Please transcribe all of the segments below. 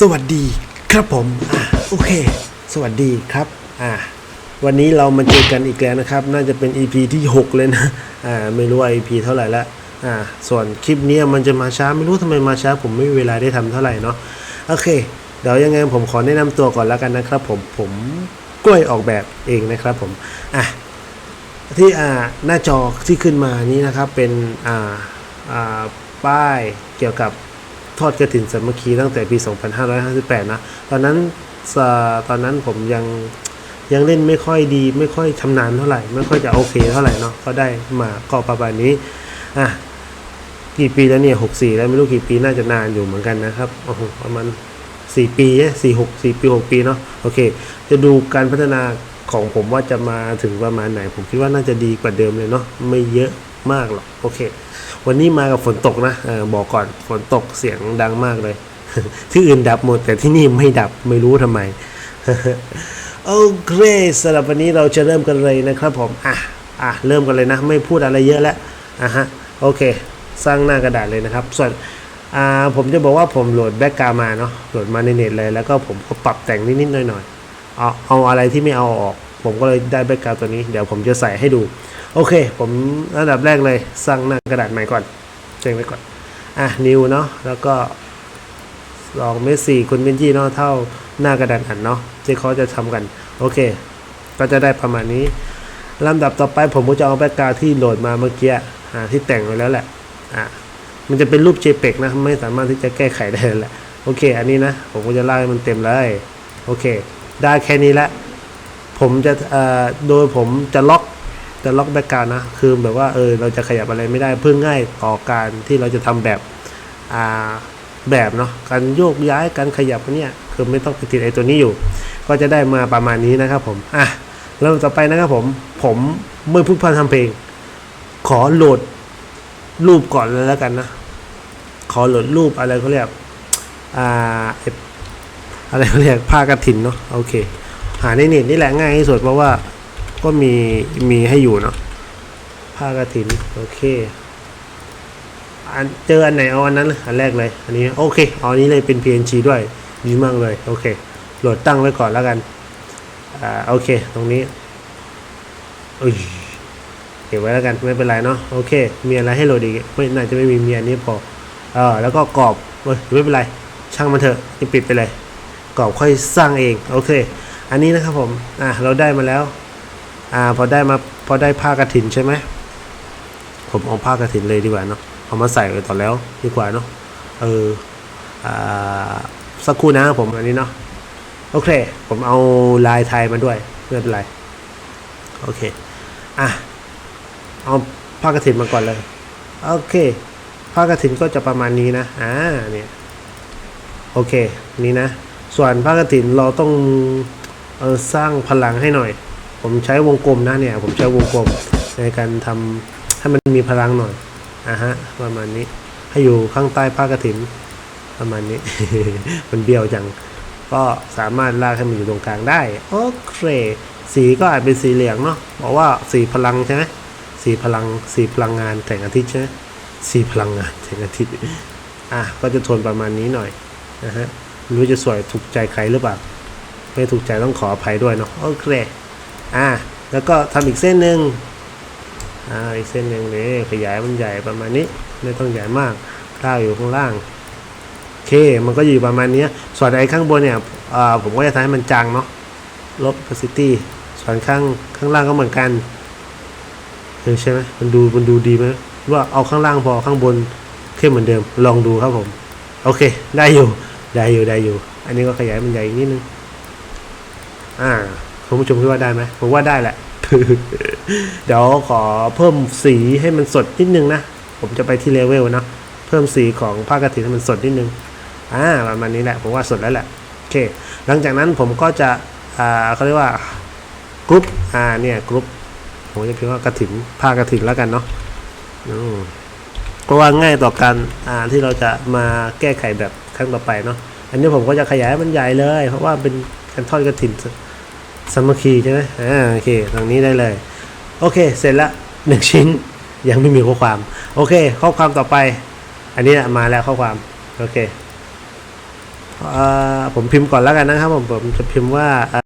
สวัสดีครับผมอะโอเค สวัสดีครับอะวันนี้เรามาเจอกันอีกแล้วนะครับ น่าจะเป็น EP ที่ 6 เลยนะอ่าไม่รู้ว่า EP เท่าไหร่ละอ่าส่วนคลิปนี้มันจะมาช้าไม่รู้ทำไมมาช้า ผมไม่มีเวลาได้ทำเท่าไหร่เนาะโอเค เดี๋ยวยังไงผมขอแนะนำตัวก่อนแล้วกันนะครับ ผมผมกล้วยออกแบบเองนะครับผมอะที่อ่าหน้าจอที่ขึ้นมานี้นะครับเป็นอ่าอ่าป้ายเกี่ยวกับ ทอดกระถินสามัคคีตั้งแต่ปี 2558 นะ ตอนนั้นตอนนั้นผมยังยังเล่นไม่ค่อยดี ไม่ค่อยชำนาญเท่าไหร่ ไม่ค่อยจะโอเคเท่าไหร่เนาะก็ได้มาก็ประมาณนี้อะกี่ปีแล้วเนี่ย64แล้วไม่รู้กี่ปีน่าจะนานอยู่เหมือนกันนะครับโอ้โหประมาณสี่ปีสี่หกสี่ปีหกปีเนาะโอเค จะดูการพัฒนาของผมว่าจะมาถึงประมาณไหน ผมคิดว่าน่าจะดีกว่าเดิมเลยเนาะไม่เยอะมากหรอกโอเค วันนี้มากับฝนตกนะอบอกก่อนฝนตกเสียงดังมากเลย ที่อื่นดับหมดแต่ที่นี่ไม่ดับไม่รู้ทำไมโอเคสำหรับวันนี้เราจะเริ่มกันเลยนะครับผมอะอะเริ่มกันเลยนะ ไม่พูดอะไรเยอะแล้วอะฮะโอเค สร้างหน้ากระดาษเลยนะครับ ส่วนอ่าผมจะบอกว่าผมโหลดแบ็กกรามาเนาะโหลดมาในเน็ตเลยแล้วก็ผมก็ปรับแต่งนิดๆหน่อยๆเอาเอาอะไรที่ไม่เอาออก ผมก็เลยได้แบ็กกราวตัวนี้เดี๋ยวผมจะใส่ให้ดู โอเค ผมอันดับแรกเลยสร้างหน้ากระดาษใหม่ก่อนเจ๊งไว้ก่อนอะนิวเนาะแล้วก็สองเมตรสี่คูณเมตรยี่เนาะเท่าหน้ากระดานอันเนาะที่เขาจะทำกัน โอเค ก็จะได้ประมาณนี้ลำดับต่อไปผมก็จะเอาแบ็กกราวด์ที่โหลดมาเมื่อกี้อ่าที่แต่งไว้แล้วแหละอ่ามันจะเป็นรูป JPEG นะไม่สามารถที่จะแก้ไขได้แหละโอเค อันนี้นะ ผมก็จะไลากให้มันเต็มเลย โอเค ได้แค่นี้ละ ผมจะเอ่อโดยผมจะล็อกจะล็อกแบ็กกราวด์นะ คือแบบว่าเออเราจะขยับอะไรไม่ได้เพื่อง่ายต่อการที่เราจะทำแบบอ่าแบบเนาะการโยกย้ายการขยับเนี่ยคือไม่ต้องไปติดไอ้ตัวนี้อยู่ ก็จะได้มาประมาณนี้นะครับผมอะเริ่มต่อไปนะครับผมผมไม่พูดพร่ำทำเพลง ขอโหลดรูปก่อนเลยแล้วกันนะ ขอโหลดรูปอะไรเขาเรียกอ่าเอ่ออะไรเขาเรียกผ้ากระถินเนาะโอเค หาในเน็ตนี่แหละง่ายที่สุดเพราะว่าก็มีมีให้อยู่เนาะผ้ากระถินโอเคอันเจออันไหนเอาอันนั้นเลยอันแรกเลย อันนี้โอเคเอาอันนี้เลยเป็น PNG ด้วยดีมากเลยโอเคโหลดตั้งไว้ก่อนแล้วกันอ่าโอเคตรงนี้อุ้ยเก็บไว้แล้วกันไม่เป็นไรเนาะโอเค มีอะไรให้โหลดอีกไม่น่าจะไม่มีมีอันนี้พอเออแล้วก็กรอบเอ้ยไม่เป็นไร ช่างมันเถอะปิดไปเลยกรอบค่อยสร้างเองโอเค อันนี้นะครับผมอะเราได้มาแล้วอ่าพอได้มาพอได้ผ้ากระถินใช่ไหมผมเอาผ้ากระถินเลยดีกว่าเนาะเอามาใส่ไว้ต่อนแล้วดีกว่าเนาะเอออ่าสักครู่นะผมอันนี้เนาะโอเค ผมเอาลายไทยมาด้วยไม่เป็นไรโอเคอะเอาผ้ากระถินมาก่อนเลยโอเคผ้ากระถินก็จะประมาณนี้นะอ่าเนี่ยโอเค นี่นะ ส่วนผ้ากระถินเราต้อง เออสร้างพลังให้หน่อย ผมใช้วงกลมนะเนี่ย ผมใช้วงกลมในการทำให้มันมีพลังหน่อยอะฮะประมาณนี้ให้อยู่ข้างใต้ผ้ากระถินประมาณนี้ มันเบี้ยวจัง ก็สามารถลากให้มันอยู่ตรงกลางได้ โอเค สีก็อาจเป็นสีเหลืองเนาะบอกว่าสีพลังใช่ไหมสีพลังสีพลังงานแสงอาทิตย์ใช่ไหมสีพลังงานแสงอาทิตย์อะก็จะทนประมาณนี้หน่อยนะฮะรู้จะสวยถูกใจใครหรือเปล่า ไม่ถูกใจต้องขออภัยด้วยเนาะโอเคอ่าแล้วก็ทำอีกเส้นหนึ่งอ่าอีกเส้นหนึ่งนี่ขยายมันใหญ่ประมาณนี้ไม่ต้องใหญ่มากลากอยู่ข้างล่างโอเคมันก็อยู่ประมาณนี้ส่วนไอ้ข้างบนเนี่ยอ่าผมก็จะทำให้มันจางเนาะลบ opacity ส่วนข้างข้างล่างก็เหมือนกันเออใช่ไหมมันดูมันดูดีไหมว่าเอาข้างล่างพอข้างบนเข้มเหมือนเดิม ลองดูครับผม โอเค ได้อยู่ ได้อยู่ ได้อยู่ อันนี้ก็ขยายมันใหญ่นิดนึง อ่าคุณผู้ชมคิดว่าได้ไหมผมว่าได้แหละ เดี๋ยวขอเพิ่มสีให้มันสดนิดนึงนะ ผมจะไปที่เลเวลนะเพิ่มสีของผ้ากระถินให้มันสดนิดนึงอ่าประมาณนี้แหละผมว่าสดแล้วแหละโอเค หลังจากนั้นผมก็จะอ่าเขาเรียกว่ากรุ๊ปอ่าเนี่ยกรุ๊ปผมจะพิมพ์ว่ากระถินผ้ากระถินแล้วกันเนาะอืมเพราะว่าง่ายต่อการอ่าที่เราจะมาแก้ไขแบบครั้งต่อไปเนาะอันนี้ผมก็จะขยายให้มันใหญ่เลย เพราะว่าเป็นการทอดกระถิน สามัคคีใช่ไหมอ่าโอเค ตรงนี้ได้เลย โอเค เสร็จละหนึ่งชิ้น ยังไม่มีข้อความ โอเค ข้อความต่อไป อันนี้นะมาแล้วข้อความ โอเคเอ่อผมพิมพ์ก่อนแล้วกันนะครับผม ผมจะพิมพ์ว่า เอ่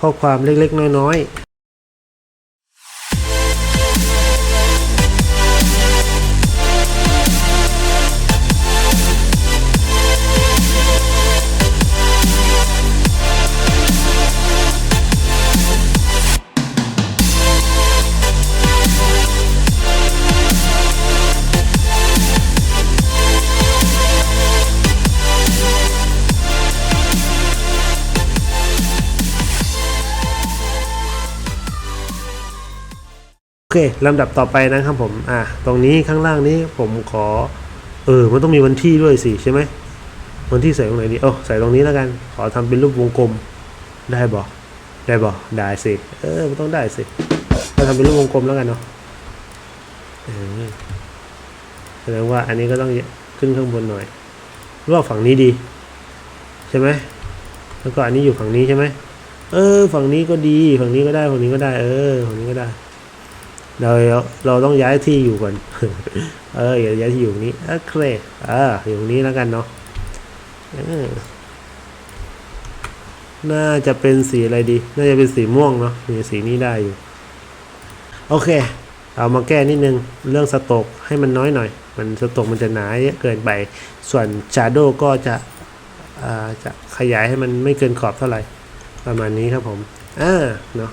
ข้อความเล็กๆ น้อย โอเคลำดับต่อไปนะครับผม อะ ตรงนี้ข้างล่างนี้ผมขอ เออ มันต้องมีวันที่ด้วยสิใช่ไหม วันที่ใส่ตรงไหนดีโอ้ใส่ตรงนี้แล้วกัน ขอทำเป็นรูปวงกลม ได้บ่ได้บ่ได้สิ เออ มันต้องได้สิเราทำเป็นรูปวงกลมแล้วกันเนาะแสดงว่าอันนี้ก็ต้องขึ้นข้างบนหน่อยหรือว่าฝั่งนี้ดี ใช่ไหม แล้วก็อันนี้อยู่ฝั่งนี้ใช่ไหม เออ ฝั่งนี้ก็ดี ฝั่งนี้ก็ได้ ฝั่งนี้ก็ได้ เออ ฝั่งนี้ก็ได้ เราเราต้องย้ายที่อยู่ก่อน เอออย่าย้ายที่อยู่นี้โอเคเอออยู่ตรงนี้แล้วกันเนาะน่าจะเป็นสีอะไรดี น่าจะเป็นสีม่วงเนาะมีสีนี้ได้อยู่ โอเค เอามาแก้นิดนึง เรื่องสโตกให้มันน้อยหน่อย มันสโตกมันจะหนาเยอะเกินไป ส่วนชาโดก็จะอ่าจะขยายให้มันไม่เกินขอบเท่าไหร่ ประมาณนี้ครับผม อ่า เนาะ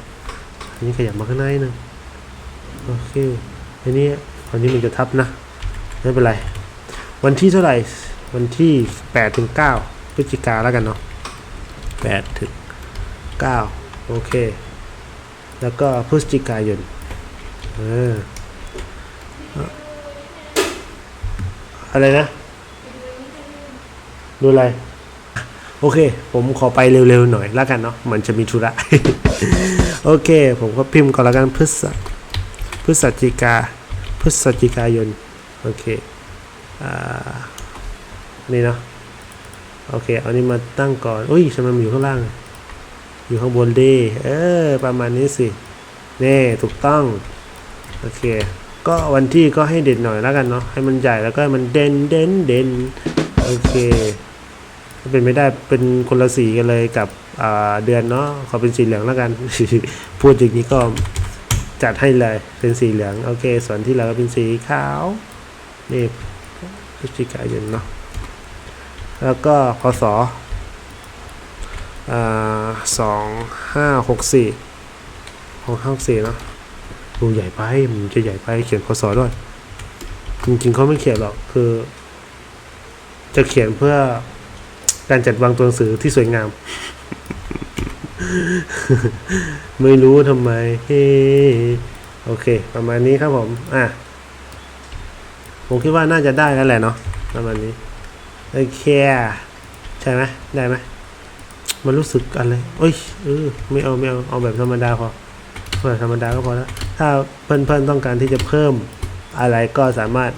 อันนี้ขยับมาข้างในนึง โอเคทีนี้วันนี้มันจะทับนะ ไม่เป็นไร วันที่เท่าไหร่ วันที่8ถึง9พฤศจิกาแล้วกันเนาะ8ถึง9โอเค แล้วก็พฤศจิกายนเอออะไรนะ ดูอะไร โอเค ผมขอไปเร็วๆหน่อยแล้วกันเนาะมือนจะมีธุระ โอเค ผมก็พิมพ์ก่อนแล้วกันพฤษ พฤศจิกาพฤศจิกายน โอเคอ่านี่เนาะโอเคเอานี้มาตั้งก่อนอุ้ยทำไมมันอยู่ข้างล่าง อยู่ข้างบนดีเออประมาณนี้สินี่ถูกต้อง โอเค ก็วันที่ก็ให้เด่นหน่อยแล้วกันเนาะให้มันใหญ่แล้วก็มันเด่นเด่นเด่นโอเคถ้าเป็นไม่ได้เป็นคนละสีกันเลยกับอ่าเดือนเนาะขอเป็นสีเหลืองแล้วกัน พูดอย่างนี้ก็ จัดให้เลยเป็นสีเหลืองโอเค ส่วนที่เหลือก็เป็นสีขาวนี่พฤศจิกายนเนาะแล้วก็พศอ่าสองห้าหกสี่ของห้าสี่เนาะดูใหญ่ไปมันจะใหญ่ไปเขียนพศด้วย จริงๆเขาไม่เขียนหรอกคือ จะเขียนเพื่อการจัดวางตัวหนังสือที่สวยงาม ไม่รู้ทำไมเฮ้โอเค ประมาณนี้ครับผม อะ ผมคิดว่าน่าจะได้แล้วแหละเนาะประมาณนี้โอเคใช่ไหมได้ไหมมันรู้สึกอะไรเอ้ยเออไม่เอาไม่เอาเอาแบบธรรมดาพอแบบธรรมดาก็พอแล้วถ้าเพื่อนๆต้องการที่จะเพิ่มอะไรก็สามารถ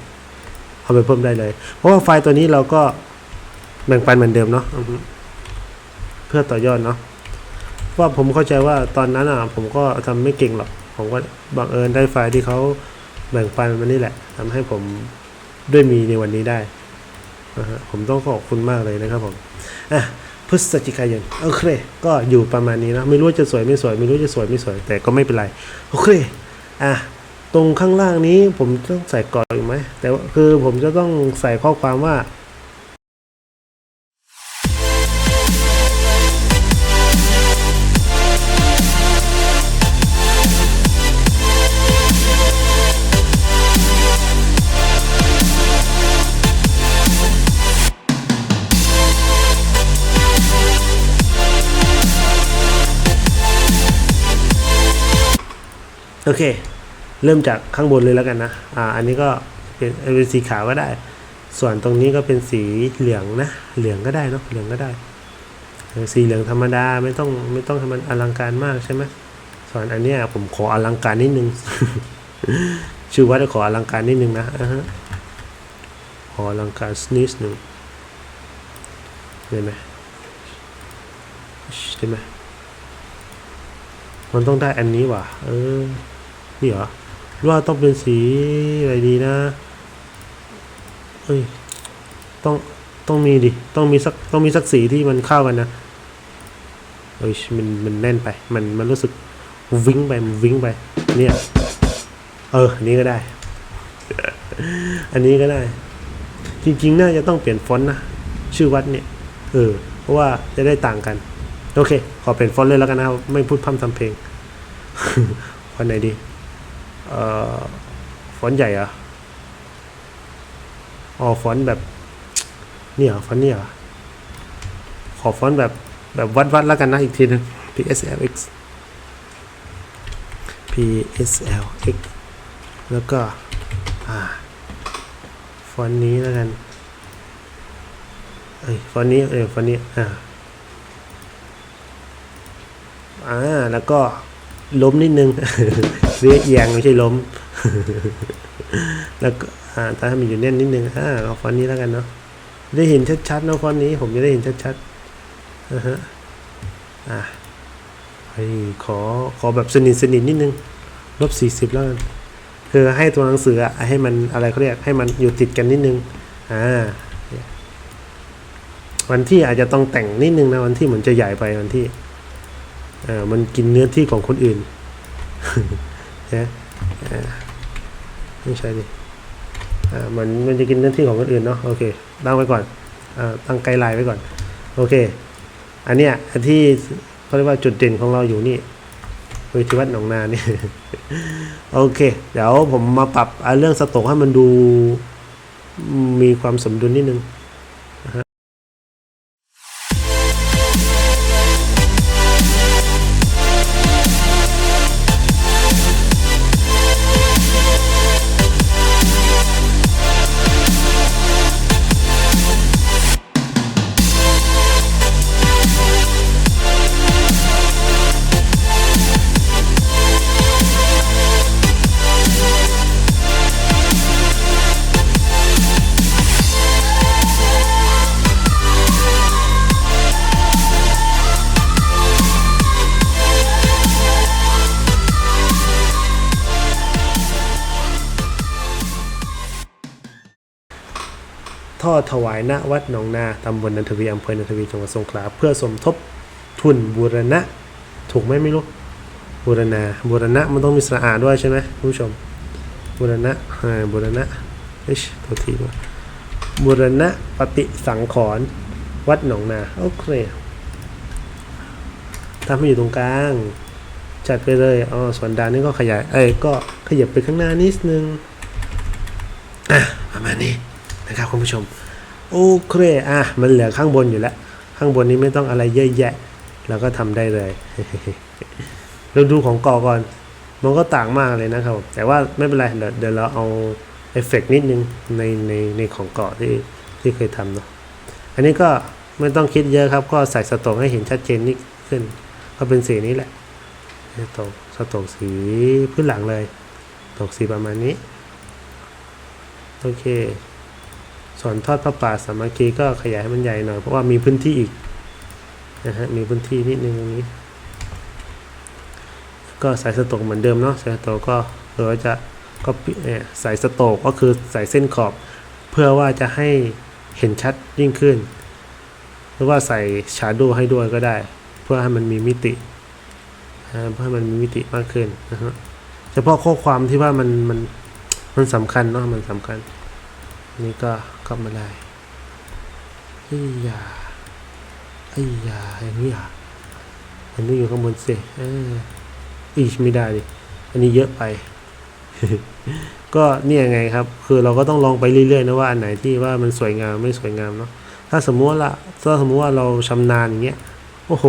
เอาไปเพิ่มได้เลย เพราะว่าไฟล์ตัวนี้เราก็แบ่งปันเหมือนเดิมเนาะเพื่อต่อยอดเนาะ ว่าผมเข้าใจว่าตอนนั้นอะผมก็ทำไม่เก่งหรอก ผมก็บังเอิญได้ไฟล์ที่เขาแบ่งปันมานี่แหละทำให้ผมด้วยมีในวันนี้ได้นะฮะผมต้องขอบคุณมากเลยนะครับผมอะพฤศจิกายนโอเค ก็อยู่ประมาณนี้นะ ไม่รู้จะสวยไม่สวย ไม่รู้จะสวยไม่สวย แต่ก็ไม่เป็นไร โอเค อะ ตรงข้างล่างนี้ผมต้องใส่กอนอีกไหม แต่คือผมจะต้องใส่ข้อความว่า โอเค เริ่มจากข้างบนเลยแล้วกันนะอ่าอันนี้ก็เป็นเป็นสีขาวก็ได้ ส่วนตรงนี้ก็เป็นสีเหลืองนะเหลืองก็ได้เนาะเหลืองก็ได้สีเหลืองธรรมดาไม่ต้องไม่ต้องทำมันอลังการมากใช่ไหมส่วนอันนี้ผมขออลังการนิดนึงชื่อว่าจะขออลังการนิดนึงนะอ่าฮะขออลังการนิดนึงได้ไหมได้ไหมมันต้องได้อันนี้ว่ะเออ นี่เหรือว่าต้องเป็นสีอะไรดีนะเฮ้ยต้องต้องมีดิต้องมีสักต้องมีสักสีที่มันเข้ากันนะเฮ้ยมันมันแน่นไป มันมันรู้สึกวิ้งไปมันวิ้งไป เนี่ยเอออันนี้ก็ได้ อันนี้ก็ได้ จริงๆ น่าจะต้องเปลี่ยนฟอนต์นะ ชื่อวัดเนี่ย เออ เพราะว่าจะได้ต่างกัน โอเค ขอเปลี่ยนฟอนต์เลยแล้วกันนะครับ ไม่พูดพร่ำทำเพลงฟอนต์ไหนดี เอ่อฟอนต์ใหญ่เหรออ๋อฟอนต์แบบเนี่เหรอฟอนต์นี่เหรอขอฟอนต์แบบแบบวัดๆแล้วกันนะอีกทีหนึง PSLX PSLX แล้วก็ อ่า ฟอนต์นี้แล้วกันเอ้ฟอนต์นี้เออฟอนต์นี้ อ่า อ่า แล้วก็ ล้มนิดนึงเรียเอียงไม่ใช่ล้ม แล้วก็อ่าถ้ามันอยู่แน่นนิดนึงอ่าเอาฟอนต์นี้แล้วกันเนาะได้เห็นชัดๆเนาะฟอนต์นี้ ผมจะได้เห็นชัดๆอ่าฮะอ่าขอขอแบบสนิทสนิทนิดนึงลบสี่สิบแล้วกันคือให้ตัวหนังสืออะให้มันอะไรเขาเรียกให้มันอยู่ติดกันนิดนึงอ่าวันที่อาจจะต้องแต่งนิดนึงนะวันที่เหมือนจะใหญ่ไปวันที่ ออมันกินเนื้อที่ของคนอื่นนะอ่าไม่ใช่ดิอ่ามันมันจะกินเนื้อที่ของคนอื่นเนาะโอเคตั้งไว้ก่อนอ่าตั้งไกด์ไลน์ไว้ก่อนโอเค อันเนี้ยที่เขาเรียกว่าจุดเด่นของเราอยู่นี่เวทีวัดหนองนานี่โอเค เดี๋ยวผมมาปรับเรื่องสโตกให้มันดูมีความสมดุลนิดนึง ท่อถวายณวัดหนองนาตำบลนันทวีอำเภอนันทวีจังหวัดสงขลาเพื่อสมทบทุนบูรณะ ถูกไหมไม่รู้บูรณาบูรณะมันต้องมีสระอาด้วยใช่ไหมคุณผู้ชมบูรณะอ่าบูรณะเฮ้ยโทษทีว่าบูรณะปฏิสังขรณ์วัดหนองนาโอเคทำให้อยู่ตรงกลาง จัดไปเลยอ๋อส่วนดานนี่ก็ขยายเอ้ยก็ขยับไปข้างหน้านิดนึงอะประมาณนี้ นะครับคุณผู้ชมโอเคอะมันเหลือข้างบนอยู่แล้ว ข้างบนนี้ไม่ต้องอะไรเยอะแยะเราก็ทำได้เลย เราดูของก่อก่อน มันก็ต่างมากเลยนะครับ แต่ว่าไม่เป็นไร เดี๋ยวเราเอาเอฟเฟกต์นิดนึงในในในของเกาะที่ที่เคยทำเนาะ อันนี้ก็ไม่ต้องคิดเยอะครับ ก็ใส่สโตกให้เห็นชัดเจนนี่ขึ้น ก็เป็นสีนี้แหละสโตกสโตกสีพื้นหลังเลยตกสีประมาณนี้ โอเค ส่วนทอดพระป่าสามัคคีก็ขยายให้มันใหญ่หน่อยเพราะว่ามีพื้นที่อีกนะฮะมีพื้นที่นิดนึงตรงนี้ ก็ใส่สตกเหมือนเดิมเนาะใส่สตกก็เพื่อว่าจะก็เนี่ยใส่สโตกก็คือใส่เส้นขอบ เพื่อว่าจะให้เห็นชัดยิ่งขึ้น หรือว่าใส่ชาร์โดให้ด้วยก็ได้ เพื่อให้มันมีมิติเพื่อให้มันมีมิติมากขึ้นนะฮะเฉพาะข้อความที่ว่ามันมันมันสำคัญเนาะมันสำคัญ นี่ก็ เข้ามาได้ไอ้ยาไอ้ยาอย่างนี้อะอันนี้อยู่ข้างบนสิเอออีกไม่ได้ดิอันนี้เยอะไป ก็เนี่ยไงครับ คือเราก็ต้องลองไปเรื่อยๆนะว่าอันไหนที่ว่ามันสวยงามไม่สวยงามเนาะถ้าสมมติว่าละถ้าสมมติว่าเราชำนาญอย่างเงี้ยโอ้โห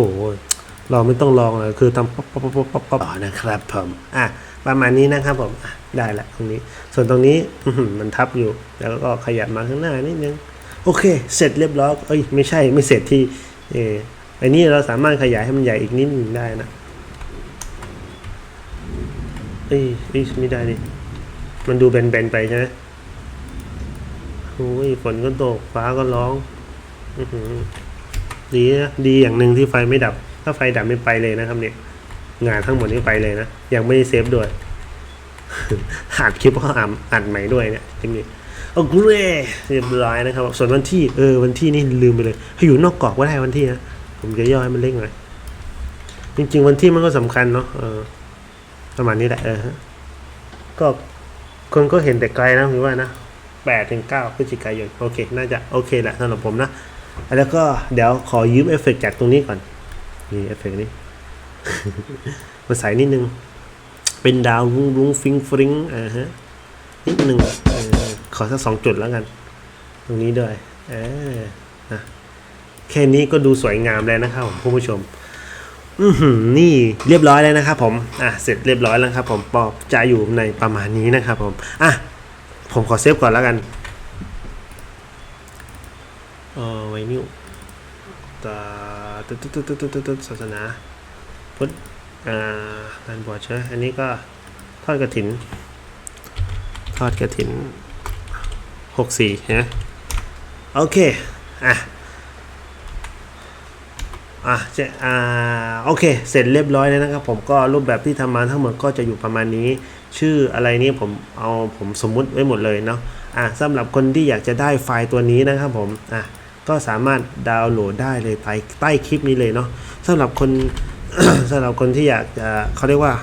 เราไม่ต้องลองเลยคือทำป๊อปป๊อปป๊อปป๊อปป๊อปต่อนะครับผมอะ ประมาณนี้นะครับผมได้ละตรงนี้ ส่วนตรงนี้มันทับอยู่ แล้วก็ขยับมาข้างหน้านิดนึง โอเค เสร็จเรียบร้อยเอ้ยไม่ใช่ไม่เสร็จที่เอออันนี้เราสามารถขยายให้มันใหญ่อีกนิดนึงได้นะเอ้ยอ้ยไม่ได้ดิมันดูแบนๆไปใช่ไหมโอ้ยฝนก็ตกฟ้าก็ร้องอดีนะดีอย่างหนึ่งที่ไฟไม่ดับ ถ้าไฟดับไม่ไปเลยนะครับเนี่ย งานทั้งหมดนี้ไปเลยนะ ยังไม่ได้เซฟด้วยอัดคลิปก็อัดอัดใหม่ด้วยเนี่ยคลิปนี้โอเคเรียบร้อยนะครับ ส่วนวันที่เออวันที่นี่ลืมไปเลย ให้อยู่นอกกรอบก็ได้วันที่นะ ผมจะย่อให้มันเล็กหน่อยจริง ๆ วันที่มันก็สำคัญเนาะเออประมาณนี้แหละเออฮะก็คนก็เห็นแต่ไกลนะผมว่านะแปดถึงเก้าพฤศจิกายนโอเค น่าจะโอเคแหละสำหรับผมนะ แล้วก็เดี๋ยวขอยืมเอฟเฟกต์จากตรงนี้ก่อนนี่เอฟเฟกต์นี้ มาใส่นิดนึง เป็นดาวรุ้งรุ้งฟิงฟริงอ่าฮะนิดนึงอขอสักสองจุดแล้วกัน ตรงนี้ด้วยเออนะแค่นี้ก็ดูสวยงามแล้วนะครับผมผู้ชมอืนี่เรียบร้อยแล้วนะครับผม อะ เสร็จเรียบร้อยแล้วครับผมปอบจะอยู่ในประมาณนี้นะครับผม อะ ผมขอเซฟก่อนแล้วกันเออไวนิวตาตึ๊ดตึ๊ดตึ๊ดตึ๊ดตุ๊ดศาสนา พุทธอ่างานบวชใช่อันนี้ก็ทอดกระถิน ทอดกระถินหกสี่นะโอเค อะ อะจะอ่าโอเค เสร็จเรียบร้อยแล้วนะครับ ผมก็รูปแบบที่ทำมาทั้งหมดก็จะอยู่ประมาณนี้ ชื่ออะไรนี่ผมเอาผมสมมุติไว้หมดเลยเนาะอะสำหรับคนที่อยากจะได้ไฟล์ตัวนี้นะครับผมอะก็สามารถดาวน์โหลดได้เลยใต้ใต้คลิปนี้เลยเนาะสำหรับคน สำหรับคนที่อยากจะเขาเรียกว่า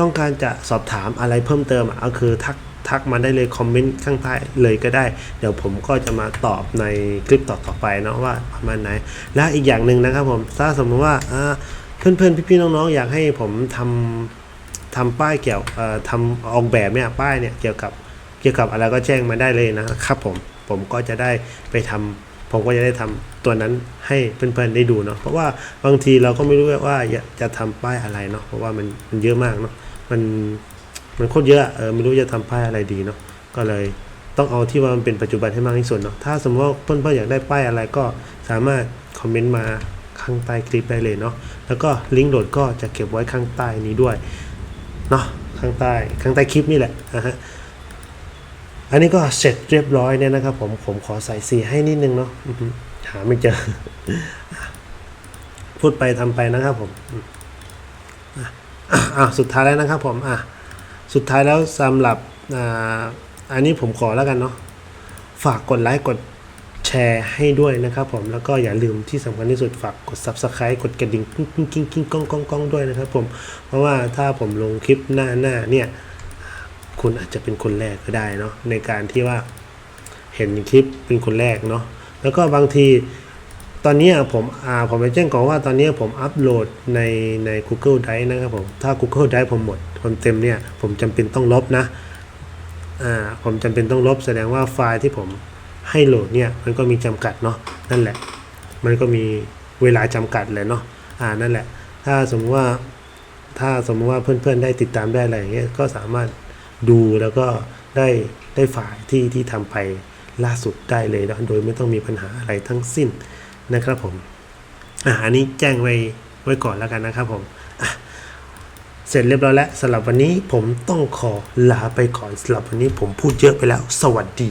ต้องการจะสอบถามอะไรเพิ่มเติมอะก็คือทักทักมาได้เลยคอมเมนต์ข้างใต้เลยก็ได้ เดี๋ยวผมก็จะมาตอบในคลิปต่อๆไปเนาะว่าประมาณไหน และอีกอย่างหนึ่งนะครับผมถ้าสมมติว่าอ่าเพื่อนๆพี่ๆน้องๆอยากให้ผมทำทำป้ายเกี่ยวเอ่อทำออกแบบเนี่ยป้ายเนี่ยเกี่ยวกับเกี่ยวกับอะไรก็แจ้งมาได้เลยนะครับผมผมก็จะได้ไปทำ ผมก็จะได้ทำตัวนั้นให้เพื่อนๆได้ดูเนาะเพราะว่าบางทีเราก็ไม่รู้ว่าจะทำป้ายอะไรเนาะเพราะว่ามันมันเยอะมากเนาะมันมันโคตรเยอะเออไม่รู้จะทำป้ายอะไรดีเนาะก็เลยต้องเอาที่ว่ามันเป็นปัจจุบันให้มากที่สุดเนาะถ้าสมมติว่าเพื่อนๆอยากได้ป้ายอะไรก็สามารถคอมเมนต์มาข้างใต้คลิปได้เลยเนาะแล้วก็ลิงก์โหลดก็จะเก็บไว้ข้างใต้นี้ด้วยเนาะข้างใต้ข้างใต้คลิปนี่แหละนะฮะ อันนี้ก็เสร็จเรียบร้อยเนี่ยนะครับผมผมขอใส่สีให้นิดนึงเนาะอือหือหาไม่เจอ พูดไปทำไปนะครับผมอืมอะอะสุดท้ายแล้วนะครับผมอะสุดท้ายแล้วสำหรับอ่าอันนี้ผมขอแล้วกันเนาะฝากกดไลค์กดแชร์ให้ด้วยนะครับผมแล้วก็อย่าลืมที่สำคัญที่สุดฝากกด subscribe กดกระดิ่งกิ้งกิ้งกิ้งกิ้งก้องก้องก้องด้วยนะครับผมเพราะว่าถ้าผมลงคลิปหน้าหน้าเนี่ย คุณอาจจะเป็นคนแรกก็ได้เนาะในการที่ว่าเห็นคลิปเป็นคนแรกเนาะแล้วก็บางทีตอนนี้ผมอ่าผมไปแจ้งก่อนว่าตอนนี้ผมอัปโหลดในใน Google Drive นะครับผมถ้า Google Drive ผมหมดคนเต็มเนี่ยผมจำเป็นต้องลบนะอ่าผมจำเป็นต้องลบแสดงว่าไฟล์ที่ผมให้โหลดเนี่ยมันก็มีจำกัดเนาะนั่นแหละ มันก็มีเวลาจำกัดเลยเนาะอ่านั่นแหละ ถ้าสมมติว่าถ้าสมมติว่าเพื่อนๆได้ติดตามได้อะไรอย่างเงี้ยก็สามารถ ดูแล้วก็ได้ได้ฝ่ายที่ที่ทำไปล่าสุดได้เลยนะโดยไม่ต้องมีปัญหาอะไรทั้งสิ้นนะครับผมอ่าอันนี้แจ้งไว้ไว้ก่อนแล้วกันนะครับผมเสร็จเรียบร้อยแล้วสำหรับวันนี้ผมต้องขอลาไปก่อนสำหรับวันนี้ผมพูดเยอะไปแล้ว สวัสดี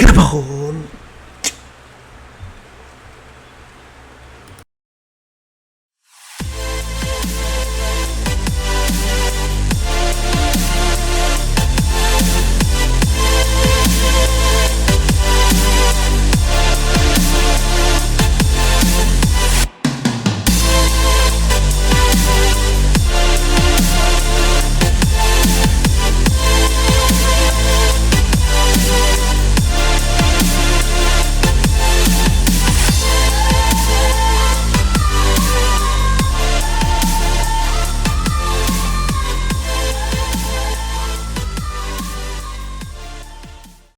ครับผม